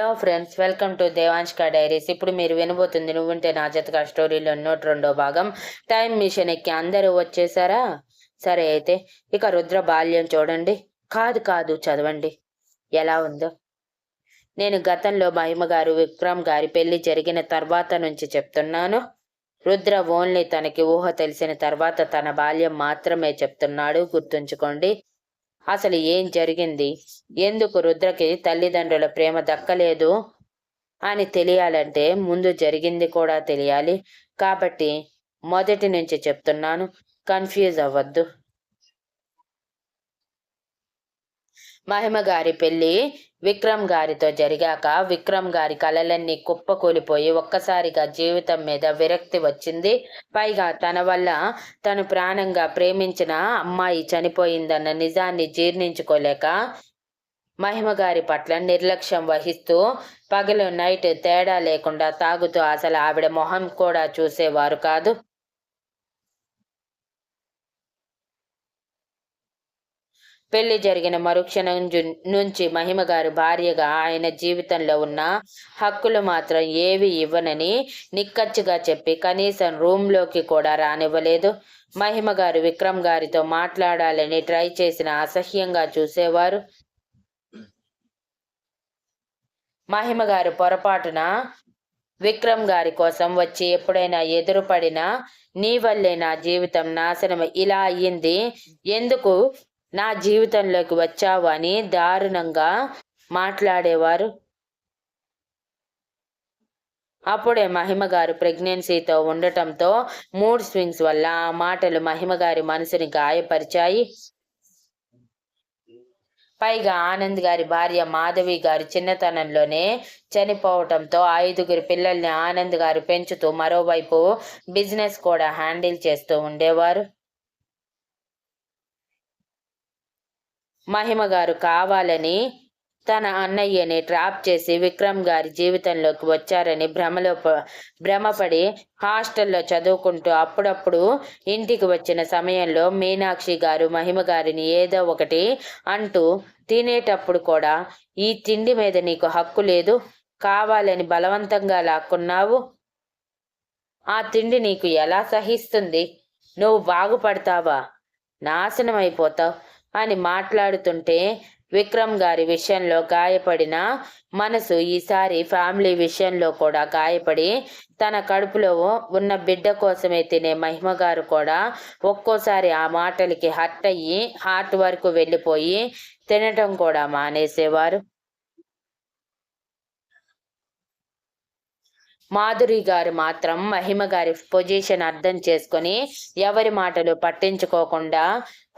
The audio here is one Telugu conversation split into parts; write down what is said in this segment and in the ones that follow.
Hello friends welcome to Devanshka diaries. ఇప్పుడు మీరు వినబోతుంది నువ్వుంటే నా జతగా స్టోరీలో నూట రెండో భాగం. టైం మిషన్ ఎక్కి అందరూ వచ్చేసారా? సరే అయితే ఇక రుద్ర బాల్యం చూడండి. కాదు కాదు చదవండి. ఎలా ఉందో. నేను గతంలో మహిమ గారు విక్రమ్ గారి పెళ్ళి జరిగిన తర్వాత నుంచి చెప్తున్నాను. రుద్ర ఓన్లీ తనకి ఊహ తెలిసిన తర్వాత తన బాల్యం మాత్రమే చెప్తున్నాడు. గుర్తుంచుకోండి. అసలు ఏం జరిగింది? ఎందుకు రుద్రకి తల్లిదండ్రుల ప్రేమ దక్కలేదు అని తెలియాలంటే ముందు జరిగింది కూడా తెలియాలి. కాబట్టి మొదటి నుంచి చెప్తున్నాను కన్ఫ్యూజ్ అవ్వద్దు. మహిమ గారి పెళ్ళి విక్రమ్ గారితో జరిగాక విక్రమ్ గారి కలలన్నీ కుప్పకూలిపోయి ఒక్కసారిగా జీవితం మీద విరక్తి వచ్చింది. పైగా తన వల్ల తను ప్రాణంగా ప్రేమించిన అమ్మాయి చనిపోయిందన్న నిజాన్ని జీర్ణించుకోలేక మహిమ గారి పట్ల నిర్లక్ష్యం వహిస్తూ పగలు నైట్ తేడా లేకుండా తాగుతూ అసలు ఆవిడ మొహం కూడా చూసేవారు కాదు. పెళ్ళి జరిగిన మరుక్షణం నుంచి మహిమ గారు భార్యగా ఆయన జీవితంలో ఉన్న హక్కులు మాత్రం ఏవి ఇవ్వనని నిక్కచ్చిగా చెప్పి కనీసం రూమ్లోకి కూడా రానివ్వలేదు. మహిమ గారు విక్రమ్ గారితో మాట్లాడాలని ట్రై చేసిన అసహ్యంగా చూసేవారు. మహిమ గారు పొరపాటున విక్రమ్ గారి కోసం వచ్చి ఎప్పుడైనా ఎదురుపడినా నీ వల్లే నా జీవితం నాశనం ఇలా అయ్యింది. ఎందుకు నా జీవితంలోకి వచ్చావు అని దారుణంగా మాట్లాడేవారు. అప్పుడే మహిమ గారు ప్రెగ్నెన్సీతో ఉండటంతో మూడ్ స్వింగ్స్ వల్ల ఆ మాటలు మహిమ గారి మనసుని గాయపరిచాయి. పైగా ఆనంద్ గారి భార్య మాధవి గారు చిన్నతనంలోనే చనిపోవటంతో ఐదుగురు పిల్లల్ని ఆనంద్ గారు పెంచుతూ మరోవైపు బిజినెస్ కూడా హ్యాండిల్ చేస్తూ ఉండేవారు. మహిమ గారు కావాలని తన అన్నయ్యని ట్రాప్ చేసి విక్రమ్ గారి జీవితంలోకి వచ్చారని భ్రమలో భ్రమపడి హాస్టల్లో చదువుకుంటూ అప్పుడప్పుడు ఇంటికి వచ్చిన సమయంలో మీనాక్షి గారు మహిమ గారిని ఏదో ఒకటి అంటూ తినేటప్పుడు కూడా ఈ తిండి మీద నీకు హక్కు లేదు కావాలని బలవంతంగా లాక్కున్నావు. ఆ తిండి నీకు ఎలా సహిస్తుంది? నువ్వు బాగుపడతావా? నాశనం అయిపోతావు అని మాట్లాడుతుంటే విక్రమ్ గారి విషయంలో గాయపడిన మనసు ఈసారి ఫ్యామిలీ విషయంలో కూడా గాయపడి తన కడుపులో ఉన్న బిడ్డ కోసమే తినే మహిమ గారు కూడా ఒక్కోసారి ఆ మాటలకి హర్ట్ అయ్యి హార్ట్ వరకు వెళ్ళిపోయి తినటం కూడా మానేసేవారు. మాధురి గారు మాత్రం మహిమ గారి పొజిషన్ అర్థం చేసుకొని ఎవరి మాటలు పట్టించుకోకుండా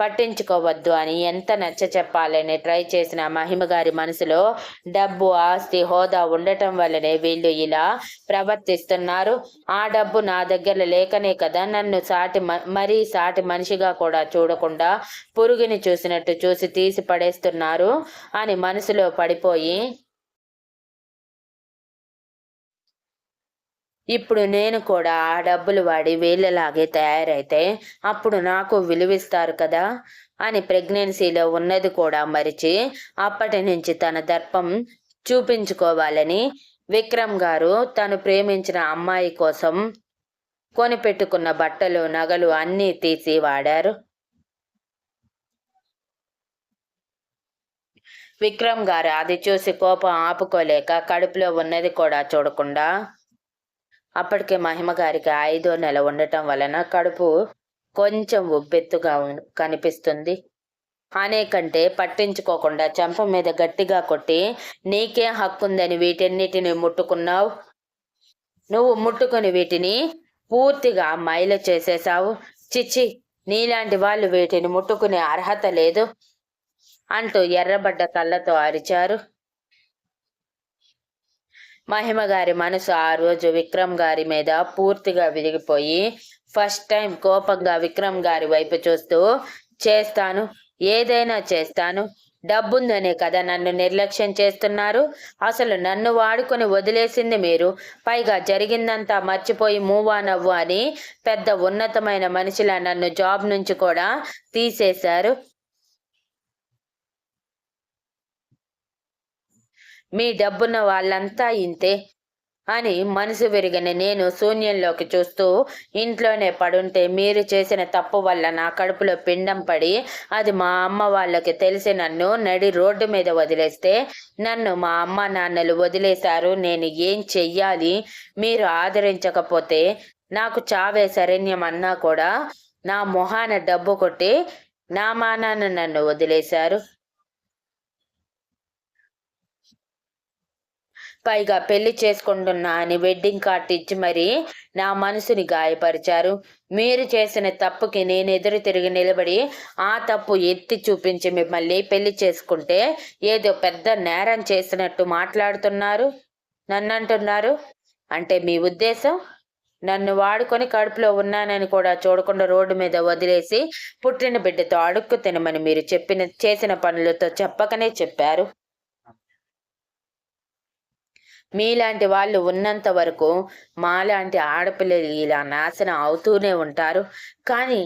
పట్టించుకోవద్దు అని ఎంత నచ్చ చెప్పాలని ట్రై చేసిన మహిమ గారి మనసులో డబ్బు ఆస్తి హోదా ఉండటం వల్లనే వీళ్ళు ఇలా ప్రవర్తిస్తున్నారు. ఆ డబ్బు నా దగ్గర లేకనే కదా నన్ను సాటి మ- మరీ సాటి మనిషిగా కూడా చూడకుండా పురుగుని చూసినట్టు చూసి తీసి పడేస్తున్నారు అని మనసులో పడిపోయి ఇప్పుడు నేను కూడా ఆ డబ్బులు వాడి వీళ్ళలాగే తయారైతే అప్పుడు నాకు విలువిస్తారు కదా అని ప్రెగ్నెన్సీలో ఉన్నది కూడా మరిచి అప్పటి నుంచి తన దర్పం చూపించుకోవాలని విక్రమ్ గారు తను ప్రేమించిన అమ్మాయి కోసం కొనిపెట్టుకున్న బట్టలు నగలు అన్నీ తీసి వాడారు. విక్రమ్ గారు అది చూసి కోపం ఆపుకోలేక కడుపులో ఉన్నది కూడా చూడకుండా అప్పటికే మహిమ గారికి ఐదో నెల ఉండటం వలన కడుపు కొంచెం ఉబ్బెత్తుగా ఉం- కనిపిస్తుంది. అనేకంటే పట్టించుకోకుండా చెంప మీద గట్టిగా కొట్టి నీకే హక్కుందని వీటన్నిటిని ముట్టుకున్నావు. నువ్వు ముట్టుకుని వీటిని పూర్తిగా మైల చేసేశావు. చిచ్చి నీలాంటి వాళ్ళు వీటిని ముట్టుకునే అర్హత లేదు అంటూ ఎర్రబడ్డ కళ్ళతో అరిచారు. మహిమ గారి మనసు ఆ రోజు విక్రమ్ గారి మీద పూర్తిగా విరిగిపోయి ఫస్ట్ టైం కోపంగా విక్రమ్ గారి వైపు చూస్తూ చేస్తాను ఏదైనా చేస్తాను. డబ్బుందనే కదా నన్ను నిర్లక్ష్యం చేస్తున్నారు. అసలు నన్ను వాడుకొని వదిలేసింది మీరు. పైగా జరిగిందంతా మర్చిపోయి మూవ్ ఆన్ అవ్వు అని పెద్ద ఉన్నతమైన మనిషిలా నన్ను జాబ్ నుంచి కూడా తీసేశారు. మీ డబ్బున్న వాళ్ళంతా ఇంతే అని మనసు విరిగిన నేను శూన్యంలోకి చూస్తూ ఇంట్లోనే పడుంటే మీరు చేసిన తప్పు వల్ల నా కడుపులో పిండం పడి అది మా అమ్మ వాళ్ళకి తెలిసి నన్ను నడి రోడ్డు మీద వదిలేస్తే నన్ను మా అమ్మ నాన్నలు వదిలేశారు. నేను ఏం చెయ్యాలి? మీరు ఆదరించకపోతే నాకు చావే శరణ్యం అన్నా కూడా నా మొహాన డబ్బు కొట్టి నా మానాన్న నన్ను వదిలేశారు. పైగా పెళ్ళి చేసుకుంటున్నా అని వెడ్డింగ్ కార్డ్ ఇచ్చి మరి నా మనసుని గాయపరిచారు. మీరు చేసిన తప్పుకి నేను ఎదురు తిరిగి నిలబడి ఆ తప్పు ఎత్తి చూపించి మిమ్మల్ని పెళ్ళి చేసుకుంటే ఏదో పెద్ద నేరం చేసినట్టు మాట్లాడుతున్నారు. నన్ను అంటున్నారు అంటే మీ ఉద్దేశం? నన్ను వాడుకొని కడుపులో ఉన్నానని కూడా చూడకుండా రోడ్డు మీద వదిలేసి పుట్టిన బిడ్డతో అడుక్కు తినమని మీరు చెప్పిన చేసిన పనులతో చెప్పకనే చెప్పారు. మీలాంటి వాళ్ళు ఉన్నంత వరకు మాలాంటి ఆడపిల్లలు ఇలా నాశనం అవుతూనే ఉంటారు. కానీ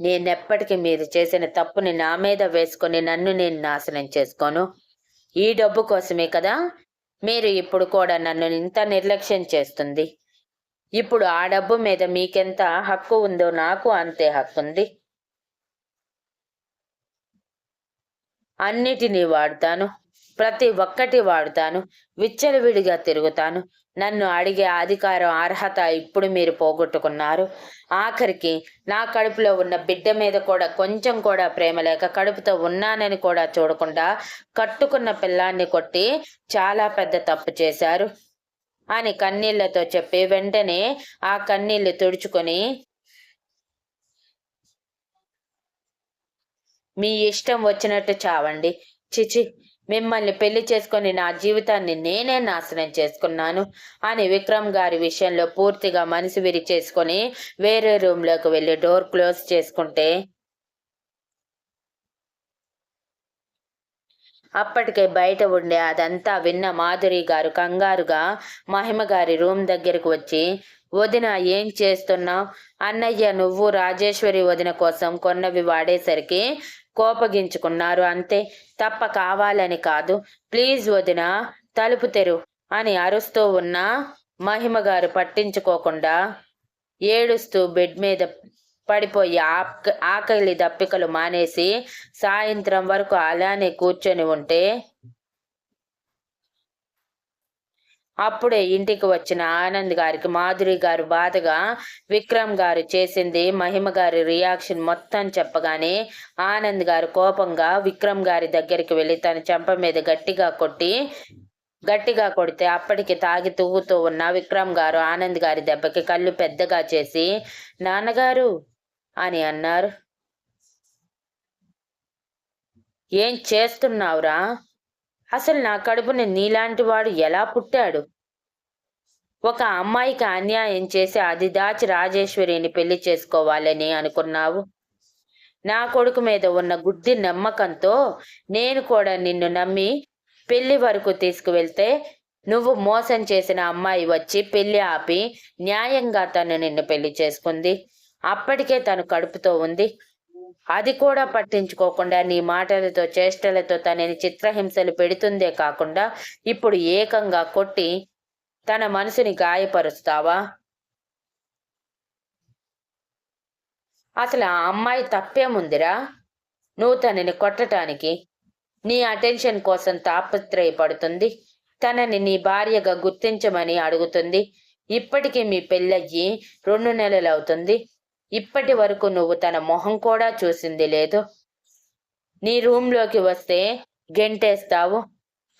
నేనెప్పటికీ మీరు చేసిన తప్పుని నా మీద వేసుకొని నన్ను నేను నాశనం చేసుకోను. ఈ డబ్బు కోసమే కదా మీరు ఇప్పుడు కూడా నన్ను ఇంత నిర్లక్ష్యం చేస్తుంది. ఇప్పుడు ఆ డబ్బు మీద మీకెంత హక్కు ఉందో నాకు అంతే హక్కు ఉంది. అన్నిటినీ వాడతాను. ప్రతి ఒక్కటి వాడుతాను. విచ్చలవిడిగా తిరుగుతాను. నన్ను అడిగే అధికారం అర్హత ఇప్పుడు మీరు పోగొట్టుకున్నారు. ఆఖరికి నా కడుపులో ఉన్న బిడ్డ మీద కూడా కొంచెం కూడా ప్రేమ లేక కడుపుతో ఉన్నానని కూడా చూడకుండా కట్టుకున్న పిల్లాన్ని కొట్టి చాలా పెద్ద తప్పు చేశారు అని కన్నీళ్ళతో చెప్పి వెంటనే ఆ కన్నీళ్ళు తుడుచుకొని మీ ఇష్టం వచ్చినట్టు చావండి. చిచి మిమ్మల్ని పెళ్ళి చేసుకొని నా జీవితాన్ని నేనే నాశనం చేసుకున్నాను అని విక్రమ్ గారి విషయంలో పూర్తిగా మనసు విరి చేసుకొని వేరే రూమ్లోకి వెళ్ళి డోర్ క్లోజ్ చేసుకుంటే అప్పటికే బయట ఉండే అదంతా విన్న మాధురి గారు కంగారుగా మహిమ గారి రూమ్ దగ్గరకు వచ్చి వదిన ఏం చేస్తున్నావు? అన్నయ్య నువ్వు రాజేశ్వరి వదిన కోసం కొన్నవి వాడేసరికి కోపగించుకున్నారు. అంతే తప్ప కావాలని కాదు. ప్లీజ్ వదిన తలుపు తెరు అని అరుస్తూ ఉన్న మహిమ గారు పట్టించుకోకుండా ఏడుస్తూ బెడ్ మీద పడిపోయి ఆకలి దప్పికలు మానేసి సాయంత్రం వరకు అలానే కూర్చొని ఉంటే అప్పుడే ఇంటికి వచ్చిన ఆనంద్ గారికి మాధురి గారు బాధగా విక్రమ్ గారు చేసింది మహిమ గారి రియాక్షన్ మొత్తం చెప్పగానే ఆనంద్ గారు కోపంగా విక్రమ్ గారి దగ్గరికి వెళ్ళి తన చెంప మీద గట్టిగా కొట్టి గట్టిగా కొడితే అప్పటికి తాగి తూగుతూ ఉన్న విక్రమ్ గారు ఆనంద్ గారి దెబ్బకి కళ్ళు పెద్దగా చేసి నాన్నగారు అని అన్నారు. ఏం చేస్తున్నావురా? అసలు నా కడుపుని నీలాంటి వాడు ఎలా పుట్టాడు? ఒక అమ్మాయికి అన్యాయం చేసి అది దాచి రాజేశ్వరిని పెళ్ళి చేసుకోవాలని అనుకున్నావు. నా కొడుకు మీద ఉన్న గుడ్డి నమ్మకంతో నేను కూడా నిన్ను నమ్మి పెళ్ళి వరకు తీసుకువెళ్తే నువ్వు మోసం చేసిన అమ్మాయి వచ్చి పెళ్ళి ఆపి న్యాయంగా తను నిన్ను పెళ్ళి చేసుకుంది. అప్పటికే తను కడుపుతో ఉంది. అది కూడా పట్టించుకోకుండా నీ మాటలతో చేష్టలతో తనని చిత్రహింసలు పెడుతుందే కాకుండా ఇప్పుడు ఏకంగా కొట్టి తన మనసుని గాయపరుస్తావా? అసలు ఆ అమ్మాయి తప్పేముందిరా? నువ్వు తనని కొట్టటానికి నీ అటెన్షన్ కోసం తాపత్రయపడుతుంది. తనని నీ భార్యగా గుర్తించమని అడుగుతుంది. ఇప్పటికీ మీ పెళ్ళయ్యి రెండు నెలలు అవుతుంది ఇప్పటి వరకు నువ్వు తన మొహం కూడా చూసింది లేదు. నీ రూంలోకి వస్తే గెంటేస్తావు.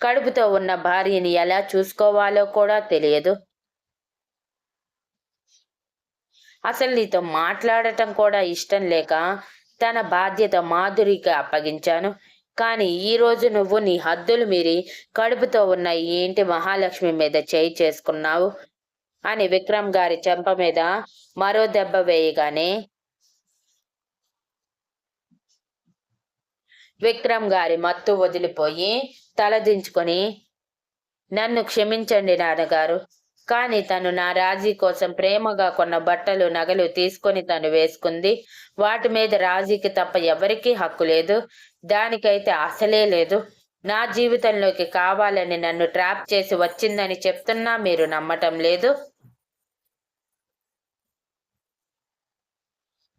కడుపుతో ఉన్న భార్యని ఎలా చూసుకోవాలో కూడా తెలియదు. అసలు నీతో మాట్లాడటం కూడా ఇష్టం లేక తన బాధ్యత మాధురికి అప్పగించాను. కానీ ఈరోజు నువ్వు నీ హద్దులు మీరి కడుపుతో ఉన్న ఈ ఇంటి మహాలక్ష్మి మీద చేయి చేసుకున్నావు. అని విక్రమ్ గారి చెంప మీద మరో దెబ్బ వేయగానే విక్రమ్ గారి మత్తు వదిలిపోయి తలదించుకొని నన్ను క్షమించండి నాన్నగారు కానీ తను నా రాజీ కోసం ప్రేమగా కొన్న బట్టలు నగలు తీసుకొని తను వేసుకుంది. వాటి మీద రాజీకి తప్ప ఎవరికీ హక్కు లేదు. దానికైతే అసలే లేదు. నా జీవితంలోకి కావాలని నన్ను ట్రాప్ చేసి వచ్చిందని చెప్తున్నా మీరు నమ్మటం లేదు.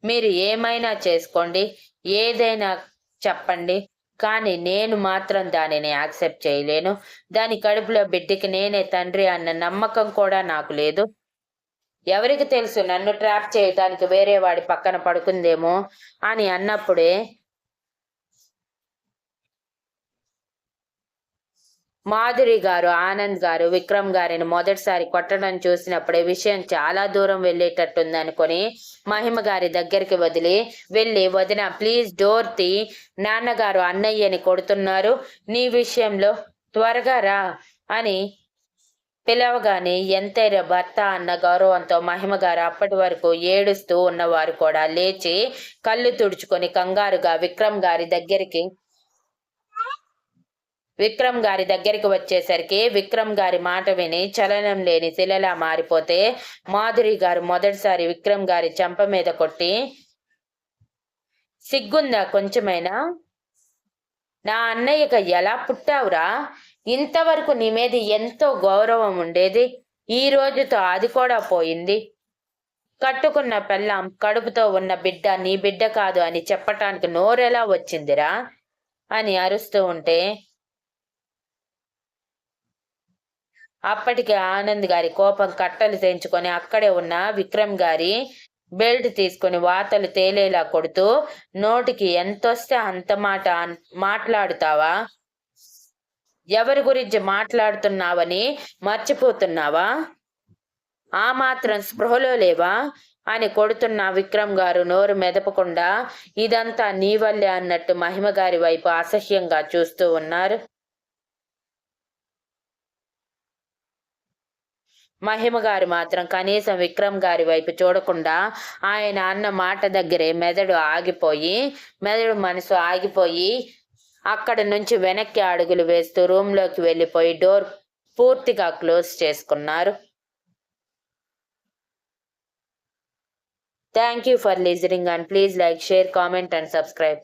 మీరు ఏమైనా చేసుకోండి ఏదైనా చెప్పండి కానీ నేను మాత్రం దానిని యాక్సెప్ట్ చేయలేను. దాని కడుపులో బిడ్డకి నేనే తండ్రి అన్న నమ్మకం కూడా నాకు లేదు. ఎవరికి తెలుసు నన్ను ట్రాప్ చేయడానికి వేరే వాడి పక్కన పడుకుందేమో అని అన్నప్పుడే మాధురి గారు ఆనంద్ గారు విక్రమ్ గారిని మొదటిసారి కొట్టడం చూసినప్పుడే విషయం చాలా దూరం వెళ్ళేటట్టుంది అనుకొని మహిమ గారి దగ్గరికి వదిలి వెళ్ళి వదిన ప్లీజ్ డోర్ తీ. నాన్నగారు అన్నయ్యని కొడుతున్నారు. నీ విషయంలో త్వరగా రా అని పిలవగానే ఎంతైనా భర్త అన్న గౌరవంతో మహిమ గారు అప్పటి వరకు ఏడుస్తూ ఉన్నవారు కూడా లేచి కళ్ళు తుడుచుకొని కంగారుగా విక్రమ్ గారి దగ్గరికి విక్రమ్ గారి దగ్గరికి వచ్చేసరికి విక్రమ్ గారి మాట విని చలనం లేని శిలలా మారిపోతే మాధురి గారు మొదటిసారి విక్రమ్ గారి చెంప మీద కొట్టి సిగ్గుందా కొంచెమైనా? నా అన్నయ్యక ఎలా పుట్టావురా? ఇంతవరకు నీ మీద ఎంతో గౌరవం ఉండేది. ఈ రోజుతో అది కూడా పోయింది. కట్టుకున్న పెళ్ళాం కడుపుతో ఉన్న బిడ్డ నీ బిడ్డ కాదు అని చెప్పటానికి నోరెలా వచ్చిందిరా? అని అరుస్తూ ఉంటే అప్పటికి ఆనంద్ గారి కోపం కట్టలు తెంచుకొని అక్కడే ఉన్న విక్రమ్ గారి బెల్ట్ తీసుకొని వాతలు తేలేలా కొడుతూ నోటికి ఎంతొస్తే అంత మాట మాట్లాడుతావా? ఎవరి గురించి మాట్లాడుతున్నావని మర్చిపోతున్నావా? ఆ మాత్రం స్పృహలో లేవా? అని కొడుతున్న విక్రమ్ గారు నోరు మెదపకుండా ఇదంతా నీ వల్లే అన్నట్టు మహిమ గారి వైపు అసహ్యంగా చూస్తూ ఉన్నారు. మహిమ గారు మాత్రం కనీసం విక్రమ్ గారి వైపు చూడకుండా ఆయన అన్న మాట దగ్గరే మెదడు ఆగిపోయి మెదడు మనసు ఆగిపోయి అక్కడ నుంచి వెనక్కి అడుగులు వేస్తూ రూమ్లోకి వెళ్ళిపోయి డోర్ పూర్తిగా క్లోజ్ చేసుకున్నారు. Thank you for listening and please like share comment and subscribe